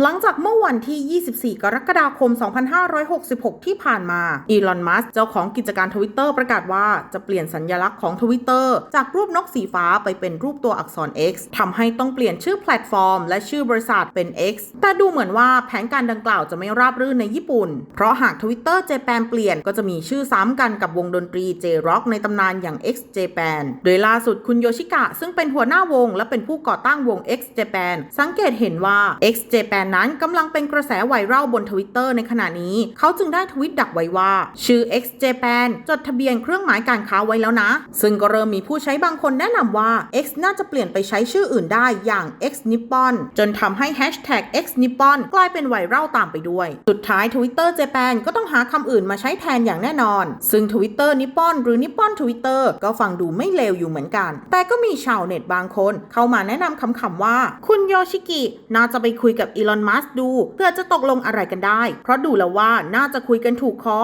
หลังจากเมื่อวันที่ 24 กรกฎาคม 2566 ที่ผ่านมา อีลอน มัสก์เจ้าของกิจการทวิตเตอร์ประกาศว่าจะเปลี่ยนสัญลักษณ์ของทวิตเตอร์จากรูปนกสีฟ้าไปเป็นรูปตัวอักษร X ทำให้ต้องเปลี่ยนชื่อแพลตฟอร์ม และชื่อบริษัทเป็น X แต่ดูเหมือนว่าแผนการดังกล่าวจะไม่ราบรื่นในญี่ปุ่น เพราะหากทวิตเตอร์เจแปนเปลี่ยนก็จะมีชื่อซ้ำกันกับวงดนตรี J-Rock ในตำนานอย่าง X Japan โดยล่าสุดคุณโยชิกะซึ่งเป็นหัวหน้าวง และเป็นผู้ก่อตั้งวง X Japan สังเกตเห็นว่า X Japan นั้นกำลังเป็นกระแสไวรัลบนทวิตเตอร์ในขณะนี้ เขาจึงได้ทวิตดักไว้ว่า ชื่อ X Japan จดทะเบียนเครื่องหมายการค้าไว้แล้วนะ ซึ่งก็เริ่มมีผู้ใช้บางคนแนะนำว่า X น่าจะเปลี่ยนไปใช้ชื่ออื่นได้อย่าง X Nippon จนทำให้ Hashtag X Nippon กลายเป็นไวรัลตามไปด้วย สุดท้าย Twitter Japan ก็ต้องหาคำอื่นมาใช้แทนอย่างแน่นอน ซึ่ง Twitter Nippon หรือ Nippon Twitter ก็ฟังดูไม่เลวอยู่เหมือนกัน แต่ก็มีชาวเน็ตบางคน เข้ามาแนะนำคำๆว่า คุณโยชิกิน่าจะไปคุยกับอีลอนมัสดูเพื่อจะตกลงอะไรกันได้ เพราะดูแล้วว่าน่าจะคุยกันถูกคอ